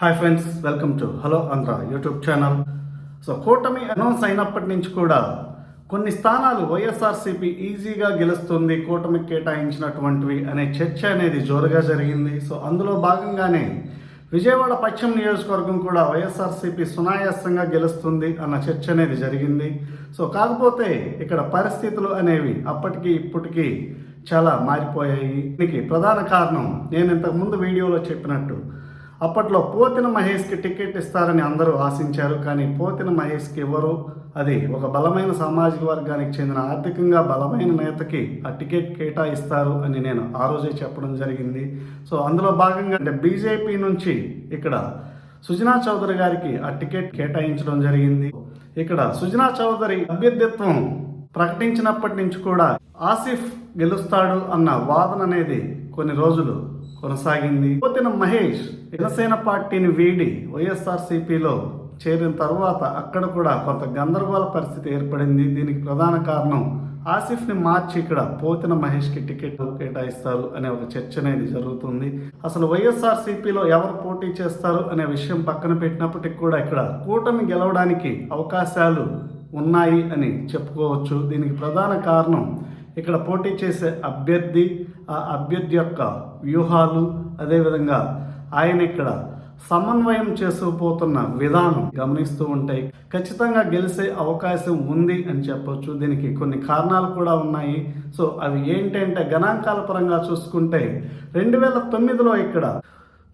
Hi friends welcome to hello Andhra YouTube channel so కూటమి announce అయినప్పటి నుంచి కూడా కొన్ని స్థానాలు వైఎస్ఆర్సీపీ ఈజీగా గెలుస్తుంది కూటమికి కేటాయించినటువంటివి అనే చర్చ అనేది జోరుగా జరిగింది. సో అందులో భాగంగానే విజయవాడ పశ్చిమ నియోజకవర్గం కూడా వైఎస్ఆర్సీపీ సునాయాసంగా గెలుస్తుంది అన్న చర్చ అనేది జరిగింది. సో కాకపోతే ఇక్కడ పరిస్థితులు అనేవి అప్పటికి ఇప్పటికీ చాలా మారిపోయాయి. దీనికి ప్రధాన కారణం నేను ఇంతకు ముందు వీడియోలో చెప్పినట్టు అప్పట్లో పోతిన మహేష్కి టికెట్ ఇస్తారని అందరూ ఆశించారు. కానీ పోతిన మహేష్కి ఇవ్వరు అది ఒక బలమైన సామాజిక వర్గానికి చెందిన ఆర్థికంగా బలమైన నేతకి ఆ టికెట్ కేటాయిస్తారు అని నేను ఆ రోజే చెప్పడం జరిగింది. సో అందులో భాగంగా అంటే బీజేపీ నుంచి ఇక్కడ సుజనా చౌదరి గారికి ఆ టికెట్ కేటాయించడం జరిగింది. ఇక్కడ సుజనా చౌదరి అభ్యర్థిత్వం ప్రకటించినప్పటి నుంచి కూడా ఆసిఫ్ గెలుస్తాడు అన్న వాదన అనేది కొన్ని రోజులు కొనసాగింది. పోతిన మహేష్ జనసేన పార్టీని వీడి వైఎస్ఆర్సీపీలో చేరిన తర్వాత అక్కడ కూడా కొంత గందరగోళ పరిస్థితి ఏర్పడింది. దీనికి ప్రధాన కారణం ఆసిఫ్ని మార్చి ఇక్కడ పోతిన మహేష్కి టికెట్ కేటాయిస్తారు అనే ఒక చర్చ అనేది జరుగుతుంది. అసలు వైఎస్ఆర్సీపీలో ఎవరు పోటీ చేస్తారు అనే విషయం పక్కన పెట్టినప్పటికీ కూడా ఇక్కడ కూటమి గెలవడానికి అవకాశాలు ఉన్నాయి అని చెప్పుకోవచ్చు. దీనికి ప్రధాన కారణం ఇక్కడ పోటీ చేసే అభ్యర్థి ఆ అభ్యర్థి యొక్క వ్యూహాలు అదేవిధంగా ఆయన ఇక్కడ సమన్వయం చేసుకుపోతున్న విధానం గమనిస్తూ ఉంటాయి ఖచ్చితంగా గెలిచే అవకాశం ఉంది అని చెప్పొచ్చు. దీనికి కొన్ని కారణాలు కూడా ఉన్నాయి. సో అవి ఏంటంటే గణాంకాల పరంగా చూసుకుంటే రెండు వేల తొమ్మిదిలో ఇక్కడ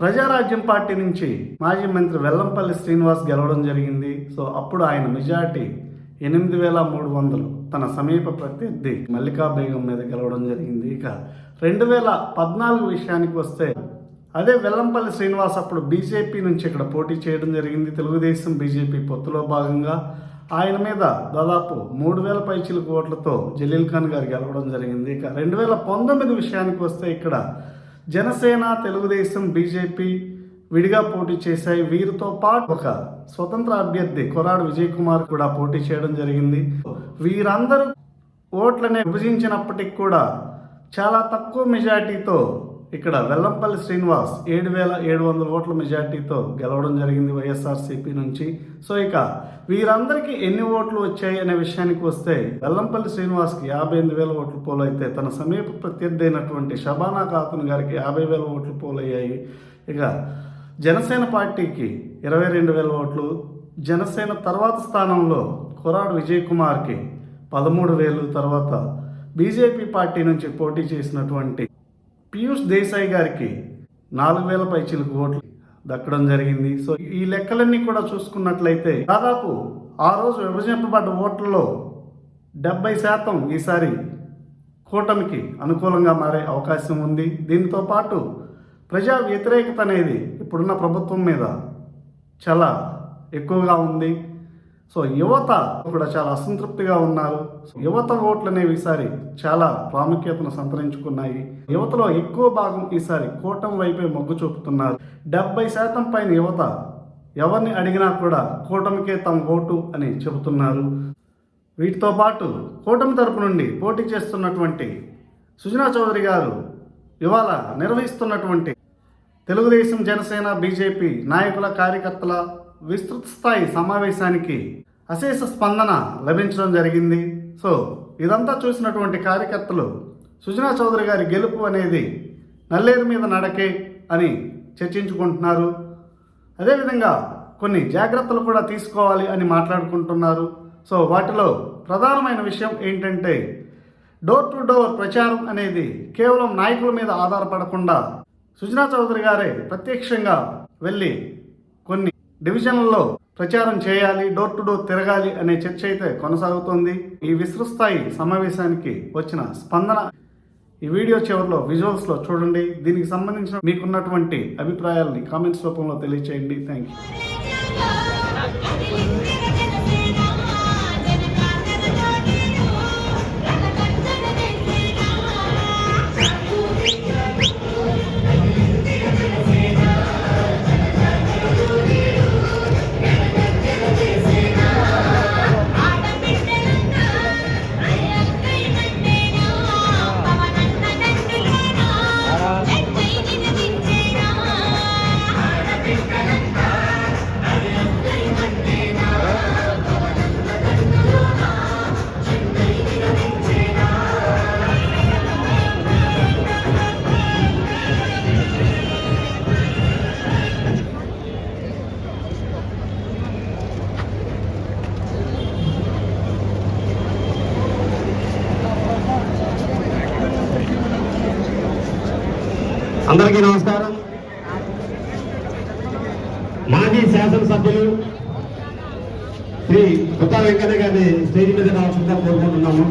ప్రజారాజ్యం పార్టీ నుంచి మాజీ మంత్రి వెల్లంపల్లి శ్రీనివాస్ గెలవడం జరిగింది. సో అప్పుడు ఆయన మెజార్టీ ఎనిమిది వేల మూడు వందలు తన సమీప ప్రత్యర్థి మల్లికా బేగం మీద గెలవడం జరిగింది. ఇక రెండు వేల పద్నాలుగు విషయానికి వస్తే అదే వెల్లంపల్లి శ్రీనివాస్ అప్పుడు బీజేపీ నుంచి ఇక్కడ పోటీ చేయడం జరిగింది. తెలుగుదేశం బీజేపీ పొత్తులో భాగంగా ఆయన మీద దాదాపు మూడు వేల పైచిలకు ఓట్లతో జలీల్ ఖాన్ గారు గెలవడం జరిగింది. ఇక రెండు వేల పంతొమ్మిది విషయానికి వస్తే ఇక్కడ జనసేన తెలుగుదేశం బీజేపీ విడిగా పోటీ చేశాయి. వీరితో పాటు ఒక స్వతంత్ర అభ్యర్థి కొరాడు విజయ్ కుమార్ కూడా పోటీ చేయడం జరిగింది. వీరందరూ ఓట్లని విభజించినప్పటికి కూడా చాలా తక్కువ మెజార్టీతో ఇక్కడ వెల్లంపల్లి శ్రీనివాస్ ఏడు వేల ఏడు వందల ఓట్ల మెజార్టీతో గెలవడం జరిగింది వైఎస్ఆర్సీపీ నుంచి. సో ఇక వీరందరికీ ఎన్ని ఓట్లు వచ్చాయి అనే విషయానికి వస్తే వెల్లంపల్లి శ్రీనివాస్కి యాభై ఎనిమిది వేల ఓట్లు పోలైతే తన సమీప ప్రత్యర్థి అయినటువంటి షబానా ఖాతున్ గారికి యాభై వేల ఓట్లు పోలయ్యాయి. ఇక జనసేన పార్టీకి ఇరవై రెండు వేల ఓట్లు జనసేన తర్వాత స్థానంలో కొరాడు విజయ్ కుమార్కి పదమూడు వేలు తర్వాత బీజేపీ పార్టీ నుంచి పోటీ చేసినటువంటి పీయూష్ దేశాయ్ గారికి నాలుగు వేల పైచిలకు ఓట్లు దక్కడం జరిగింది. సో ఈ లెక్కలన్నీ కూడా చూసుకున్నట్లయితే దాదాపు ఆ రోజు విభజింపబడ్డ ఓట్లలో డెబ్బై శాతం ఈసారి కూటమికి అనుకూలంగా మారే అవకాశం ఉంది. దీంతో పాటు ప్రజా వ్యతిరేకత అనేది ఇప్పుడున్న ప్రభుత్వం మీద చాలా ఎక్కువగా ఉంది. సో యువత కూడా చాలా అసంతృప్తిగా ఉన్నారు. యువత ఓట్లు అనేవి ఈసారి చాలా ప్రాముఖ్యతను సంతరించుకున్నాయి. యువతలో ఎక్కువ భాగం ఈసారి కూటమి వైపే మొగ్గు చూపుతున్నారు. డెబ్బై శాతం పైన యువత ఎవరిని అడిగినా కూడా కూటమికే తమ ఓటు అని చెబుతున్నారు. వీటితో పాటు కూటమి తరపు నుండి పోటీ చేస్తున్నటువంటి సుజనా చౌదరి గారు ఇవాళ నిర్వహిస్తున్నటువంటి తెలుగుదేశం జనసేన బీజేపీ నాయకుల కార్యకర్తల విస్తృత స్థాయి సమావేశానికి అశేష స్పందన లభించడం జరిగింది. సో ఇదంతా చూసినటువంటి కార్యకర్తలు సుజనా చౌదరి గారి గెలుపు అనేది నల్లేరు మీద నడకే అని చర్చించుకుంటున్నారు. అదేవిధంగా కొన్ని జాగ్రత్తలు కూడా తీసుకోవాలి అని మాట్లాడుకుంటున్నారు. సో వాటిలో ప్రధానమైన విషయం ఏంటంటే డోర్ టు డోర్ ప్రచారం అనేది కేవలం నాయకుల మీద ఆధారపడకుండా సుజనా చౌదరి గారే ప్రత్యక్షంగా వెళ్ళి కొన్ని డివిజన్లలో ప్రచారం చేయాలి డోర్ టు డోర్ తిరగాలి అనే చర్చ అయితే కొనసాగుతోంది. ఈ విస్తృతస్థాయి సమావేశానికి వచ్చిన స్పందన ఈ వీడియో చివరిలో విజువల్స్లో చూడండి. దీనికి సంబంధించిన మీకున్నటువంటి అభిప్రాయాలని కామెంట్స్ రూపంలో తెలియచేయండి. థ్యాంక్ యూ అందరికీ నమస్కారం. మాజీ శాసనసభ్యులు శ్రీ కొత్త వెంకన్న గారిని స్టేజ్ మీద రావాల్సిందిగా కోరుకుంటున్నాము.